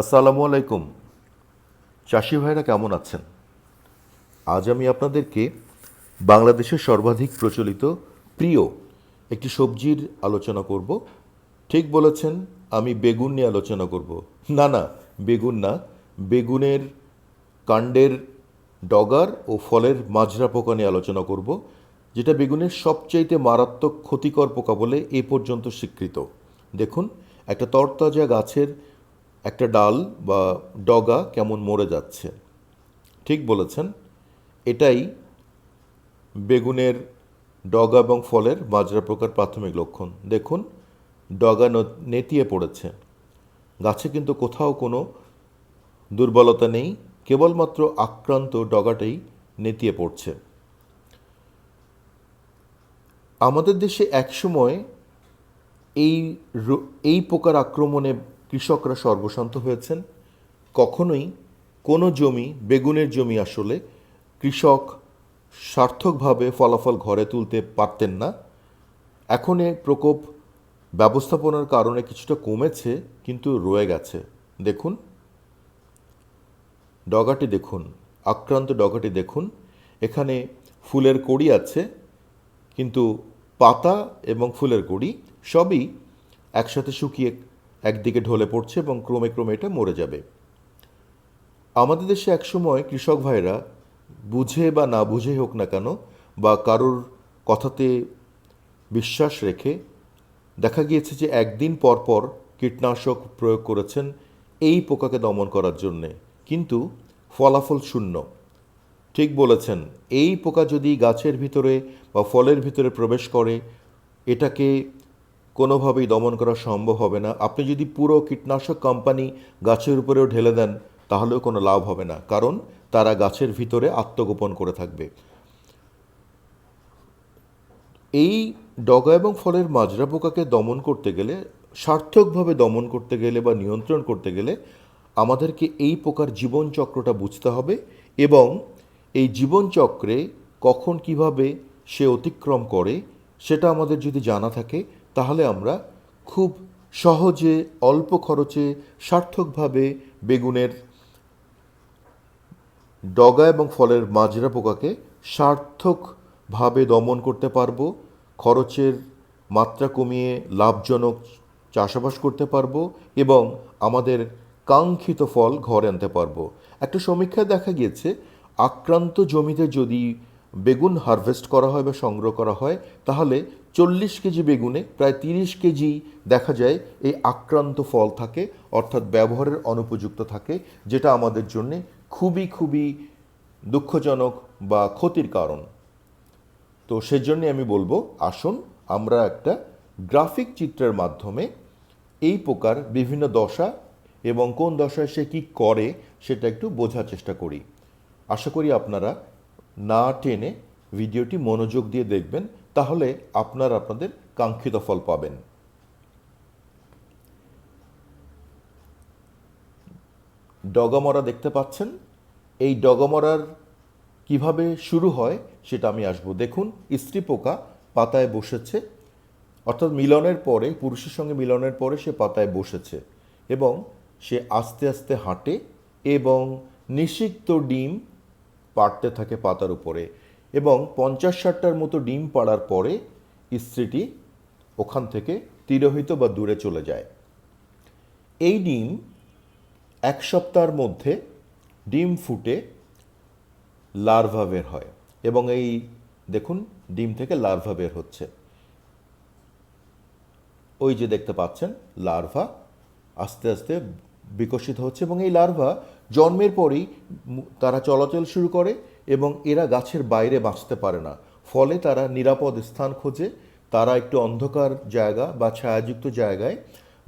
আসসালামু আলাইকুম। চাষি ভাইরা কেমন আছেন? আজ আমি আপনাদেরকে বাংলাদেশের সর্বাধিক প্রচলিত প্রিয় একটি সবজির আলোচনা করব। ঠিক বলেছেন, আমি বেগুন নিয়ে আলোচনা করব। না না, বেগুন না, বেগুনের কাণ্ডের ডগার ও ফলের মাজরা পোকা নিয়ে আলোচনা করব, যেটা বেগুনের সবচাইতে মারাত্মক ক্ষতিকর পোকা বলে এ পর্যন্ত স্বীকৃত। দেখুন, একটা তরতাজা গাছের একটা ডাল বা ডগা কেমন মরে যাচ্ছে। ঠিক বলেছেন। এটাই বেগুনের ডগা এবং ফলের মাজরা পোকার প্রাথমিক লক্ষণ। দেখুন, ডগা নেতিয়ে পড়েছে। গাছে কিন্তু কোথাও কোনো দুর্বলতা নেই, কেবলমাত্র আক্রান্ত ডগাটাই নেতিয়ে পড়ছে। আমাদের দেশে একসময় এই এই পোকার আক্রমণে কৃষকরা সর্বশান্ত হয়েছেন। কখনোই কোনো জমি, বেগুনের জমি আসলে কৃষক সার্থকভাবে ফলাফল ঘরে তুলতে পারতেন না। এখন এ প্রকোপ ব্যবস্থাপনার কারণে কিছুটা কমেছে, কিন্তু রয়ে গেছে। দেখুন। ডগাটি দেখুন, আক্রান্ত ডগাটি দেখুন। এখানে ফুলের কড়ি আছে, কিন্তু পাতা এবং ফুলের কড়ি সবই একসাথে শুকিয়ে একদিকে ঢলে পড়ছে এবং ক্রমে ক্রমে এটা মরে যাবে। আমাদের দেশে একসময় কৃষক ভাইরা বুঝে বা না বুঝে হোক না কেন বা কারোর কথাতে বিশ্বাস রেখে দেখা গিয়েছে যে একদিন পর পর কীটনাশক প্রয়োগ করেছেন এই পোকাকে দমন করার জন্যে। কিন্তু ফলাফল শূন্য। ঠিক বলেছেন, এই পোকা যদি গাছের ভিতরে বা ফলের ভিতরে প্রবেশ করে, এটাকে কোনোভাবেই দমন করা সম্ভব হবে না। আপনি যদি পুরো কীটনাশক কোম্পানি গাছের উপরেও ঢেলে দেন, তাহলেও কোনো লাভ হবে না, কারণ তারা গাছের ভিতরে আত্মগোপন করে থাকবে। এই ডগা এবং ফলের মাজরা পোকাকে দমন করতে গেলে, সার্থকভাবে দমন করতে গেলে বা নিয়ন্ত্রণ করতে গেলে আমাদেরকে এই পোকার জীবনচক্রটা বুঝতে হবে এবং এই জীবনচক্রে কখন কীভাবে সে অতিক্রম করে, সেটা আমাদের যদি জানা থাকে তাহলে আমরা খুব সহজে, অল্প খরচে, সার্থকভাবে বেগুনের ডগা এবং ফলের মাজরা পোকাকে সার্থকভাবে দমন করতে পারব, খরচের মাত্রা কমিয়ে লাভজনক চাষাবাস করতে পারব এবং আমাদের কাঙ্ক্ষিত ফল ঘরে আনতে পারব। একটা সমীক্ষায় দেখা গিয়েছে, আক্রান্ত জমিতে যদি বেগুন হারভেস্ট করা হয় বা সংগ্রহ করা হয়, তাহলে চল্লিশ কেজি বেগুনে প্রায় তিরিশ কেজি দেখা যায় এই আক্রান্ত ফল থাকে, অর্থাৎ ব্যবহারের অনুপযুক্ত থাকে, যেটা আমাদের জন্য খুবই খুবই দুঃখজনক বা ক্ষতির কারণ। তো সেজন্য আমি বলব, আসুন আমরা একটা গ্রাফিক চিত্রের মাধ্যমে এই প্রকার বিভিন্ন দশা এবং কোন দশায় সে কী করে সেটা একটু বোঝার চেষ্টা করি। আশা করি আপনারা না টেনে ভিডিওটি মনোযোগ দিয়ে দেখবেন, তাহলে আপনার আপনাদের কাঙ্ক্ষিত ফল পাবেন। ডগামরা দেখতে পাচ্ছেন? এই ডগামরার কীভাবে শুরু হয় সেটা আমি আসব। দেখুন, স্ত্রী পোকা পাতায় বসেছে, অর্থাৎ মিলনের পরে, পুরুষের সঙ্গে মিলনের পরে সে পাতায় বসেছে এবং সে আস্তে আস্তে হাঁটে এবং নিষিক্ত ডিম পাড়তে থাকে পাতার উপরে। এবং পঞ্চাশ ষাটটার মতো ডিম পাড়ার পরে স্ত্রীটি ওখান থেকে তিরোহিত বা দূরে চলে যায়। এই ডিম এক সপ্তাহের মধ্যে ডিম ফুটে লার্ভা বের হয় এবং এই, দেখুন, ডিম থেকে লার্ভা বের হচ্ছে। ওই যে দেখতে পাচ্ছেন, লার্ভা আস্তে আস্তে বিকশিত হচ্ছে এবং এই লার্ভা জন্মের পরেই তারা চলাচল শুরু করে এবং এরা গাছের বাইরে বাঁচতে পারে না। ফলে তারা নিরাপদ স্থান খোঁজে। তারা একটু অন্ধকার জায়গা বা ছায়াযুক্ত জায়গায়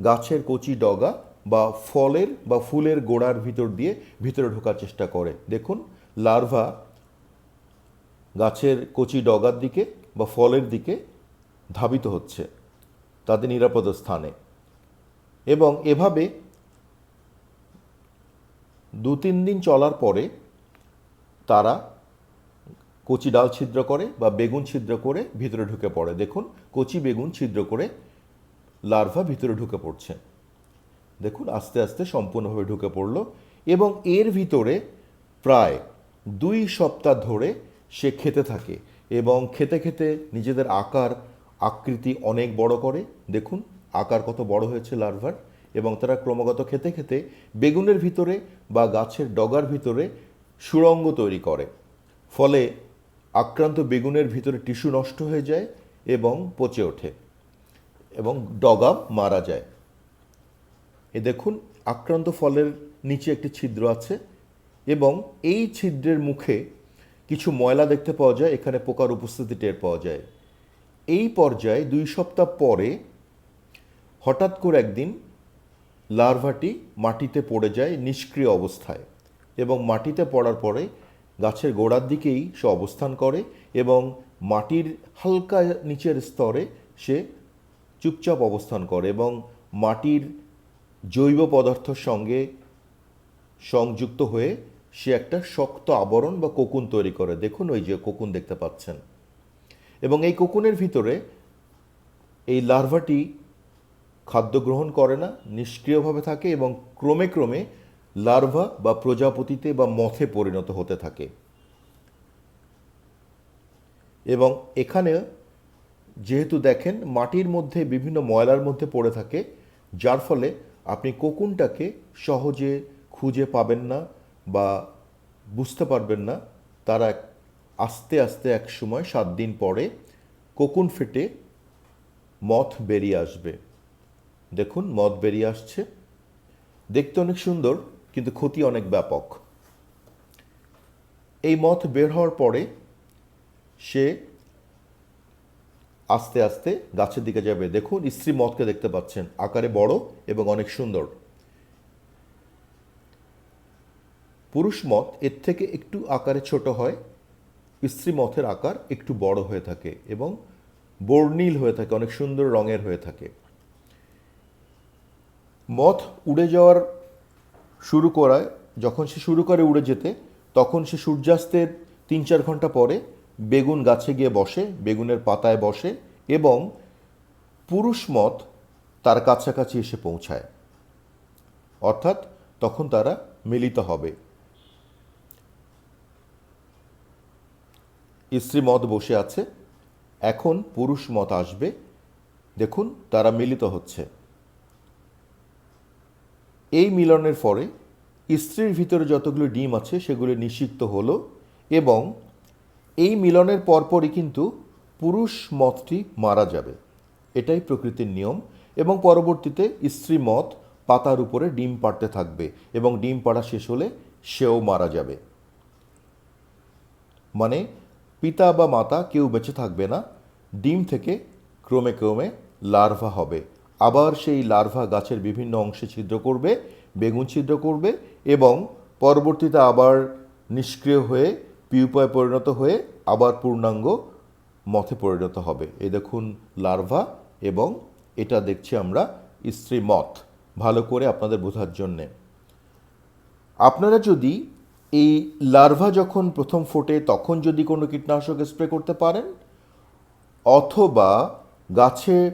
গাছের কচি ডগা বা ফলের বা ফুলের গোড়ার ভিতর দিয়ে ভিতরে ঢোকার চেষ্টা করে। দেখুন, লার্ভা গাছের কচি ডগার দিকে বা ফলের দিকে ধাবিত হচ্ছে তাদের নিরাপদ স্থানে। এবং এভাবে দু তিন দিন চলার পরে তারা কচি ডাল ছিদ্র করে বা বেগুন ছিদ্র করে ভিতরে ঢুকে পড়ে। দেখুন, কচি বেগুন ছিদ্র করে লার্ভা ভিতরে ঢুকে পড়ছে। দেখুন, আস্তে আস্তে সম্পূর্ণভাবে ঢুকে পড়ল এবং এর ভিতরে প্রায় দুই সপ্তাহ ধরে সে খেতে থাকে এবং খেতে খেতে নিজেদের আকার, আকৃতি অনেক বড় করে। দেখুন, আকার কত বড় হয়েছে লার্ভার এবং তারা ক্রমাগত খেতে খেতে বেগুনের ভিতরে বা গাছের ডগার ভিতরে সুড়ঙ্গ তৈরি করে। ফলে আক্রান্ত বেগুনের ভিতরে টিস্যু নষ্ট হয়ে যায় এবং পচে ওঠে এবং ডগা মারা যায়। এ দেখুন, আক্রান্ত ফলের নিচে একটি ছিদ্র আছে এবং এই ছিদ্রের মুখে কিছু ময়লা দেখতে পাওয়া যায়, এখানে পোকার উপস্থিতি টের পাওয়া যায়। এই পর্যায়ে দুই সপ্তাহ পরে হঠাৎ করে একদিন লার্ভাটি মাটিতে পড়ে যায় নিষ্ক্রিয় অবস্থায়। এবং মাটিতে পড়ার পরে গাছের গোড়ার দিকেই সে অবস্থান করে এবং মাটির হালকা নিচের স্তরে সে চুপচাপ অবস্থান করে এবং মাটির জৈব পদার্থের সঙ্গে সংযুক্ত হয়ে সে একটা শক্ত আবরণ বা কোকুন তৈরি করে। দেখুন ওই যে কোকুন দেখতে পাচ্ছেন। এবং এই কোকুনের ভিতরে এই লার্ভাটি খাদ্য গ্রহণ করে না, নিষ্ক্রিয়ভাবে থাকে এবং ক্রমে ক্রমে লার্ভা বা প্রজাপতিতে বা মথে পরিণত হতে থাকে। এবং এখানে যেহেতু দেখেন, মাটির মধ্যে, বিভিন্ন ময়লার মধ্যে পড়ে থাকে, যার ফলে আপনি কোকুনটাকে সহজে খুঁজে পাবেন না বা বুঝতে পারবেন না। তারা আস্তে আস্তে এক সময় সাত দিন পরে কোকুন ফেটে মথ বেরিয়ে আসবে। দেখুন মদ বেরিয়ে আসছে। দেখতে অনেক সুন্দর। কিন্তু ক্ষতি অনেক ব্যাপক। এই মথ বের হওয়ার পরে সে আস্তে আস্তে গাছের দিকে যাবে। দেখুন, স্ত্রী মথকে দেখতে পাচ্ছেন। আকারে বড় এবং অনেক সুন্দর। পুরুষ মত এর থেকে একটু আকারে ছোট হয়, স্ত্রী মথের আকার একটু বড় হয়ে থাকে এবং বর্ণিল হয়ে থাকে, অনেক সুন্দর রঙের হয়ে থাকে। মথ উড়ে যাওয়ার শুরু করায়, যখন সে শুরু করে উড়ে যেতে, তখন সে সূর্যাস্তের তিন চার ঘণ্টা পরে বেগুন গাছে গিয়ে বসে, বেগুনের পাতায় বসে এবং পুরুষ মত তার কাছাকাছি এসে পৌঁছায়। অর্থাৎ তখন তারা মিলিত হবে। স্ত্রী মত বসে আছে, এখন পুরুষ মত আসবে। দেখুন, তারা মিলিত হচ্ছে। এই মিলনের পরে স্ত্রীর ভিতরে যতগুলো ডিম আছে সেগুলো নিষিক্ত হলো এবং এই মিলনের পরপরই কিন্তু পুরুষ মতটি মারা যাবে। এটাই প্রকৃতির নিয়ম এবং পরবর্তীতে স্ত্রী মত পাতার উপরে ডিম পাড়তে থাকবে এবং ডিম পাড়া শেষ হলে সেও মারা যাবে। মানে পিতা বা মাতা কেউ বেঁচে থাকবে না, ডিম থেকে ক্রমে ক্রমে লার্ভা হবে। আবার সেই লার্ভা গাছের বিভিন্ন অংশে ছিদ্র করবে, বেগুন ছিদ্র করবে এবং পরবর্তীতে আবার নিষ্ক্রিয় হয়ে পিউপায় পরিণত হয়ে আবার পূর্ণাঙ্গ মথে পরিণত হবে। এই দেখুন লার্ভা এবং এটা দেখছি আমরা স্ত্রী মথ। ভালো করে আপনাদের বোঝার জন্যে। আপনারা যদি এই লার্ভা যখন প্রথম ফোটে, তখন যদি কোনো কীটনাশক স্প্রে করতে পারেন, অথবা গাছে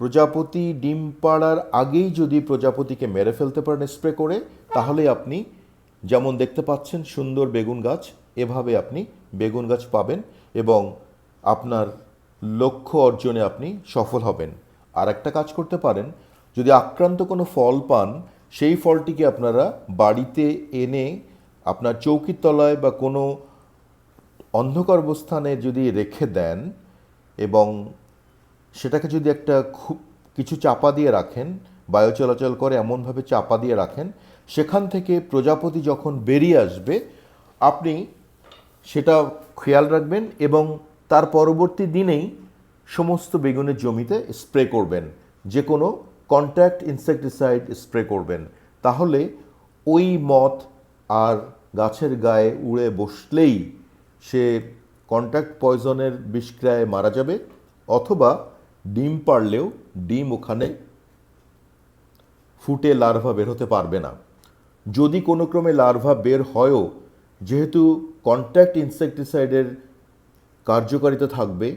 প্রজাপতি ডিম পাড়ার আগেই যদি প্রজাপতিকে মেরে ফেলতে পারেন স্প্রে করে, তাহলে আপনি যেমন দেখতে পাচ্ছেন সুন্দর বেগুন গাছ, এভাবে আপনি বেগুন গাছ পাবেন এবং আপনার লক্ষ্য অর্জনে আপনি সফল হবেন। আর একটা কাজ করতে পারেন, যদি আক্রান্ত কোনো ফল পান, সেই ফলটিকে আপনারা বাড়িতে এনে আপনার চৌকির তলায় বা কোনো অন্ধকার অবস্থানে যদি রেখে দেন এবং সেটাকে যদি একটা খুব কিছু চাপা দিয়ে রাখেন বায়ু চলাচল করে এমনভাবে চাপা দিয়ে রাখেন, সেখান থেকে প্রজাপতি যখন বেরিয়ে আসবে, আপনি সেটা খেয়াল রাখবেন এবং তার পরবর্তী দিনেই সমস্ত বেগুনের জমিতে স্প্রে করবেন। যে কোনো কন্ট্যাক্ট ইনসেকটিসাইড স্প্রে করবেন। তাহলে ওই মথ আর গাছের গায়ে উড়ে বসলেই সে কন্ট্যাক্ট পয়জনের বিষক্রিয়ায় মারা যাবে, অথবা ডিম পারলেও ডিম ওখানে ফুটে লার্ভা বের হতে পারবে না। যদি কোনো ক্রমে লার্ভা বের হয়ও, যেহেতু কন্ট্যাক্ট ইনসেকটিসাইডের কার্যকারিতা থাকবে,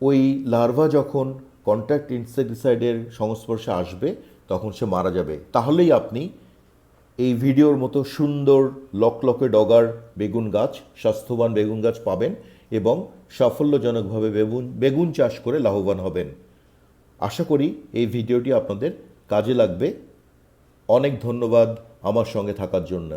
ওই লার্ভা যখন কন্ট্যাক্ট ইনসেকটিসাইডের সংস্পর্শে আসবে, তখন সে মারা যাবে। তাহলেই আপনি এই ভিডিওর মতো সুন্দর লকলকে ডগার বেগুন গাছ, স্বাস্থ্যবান বেগুন গাছ পাবেন এবং সাফল্যজনকভাবে বেগুন বেগুন চাষ করে লাভবান হবেন। আশা করি এই ভিডিওটি আপনাদের কাজে লাগবে। অনেক ধন্যবাদ আমার সঙ্গে থাকার জন্য।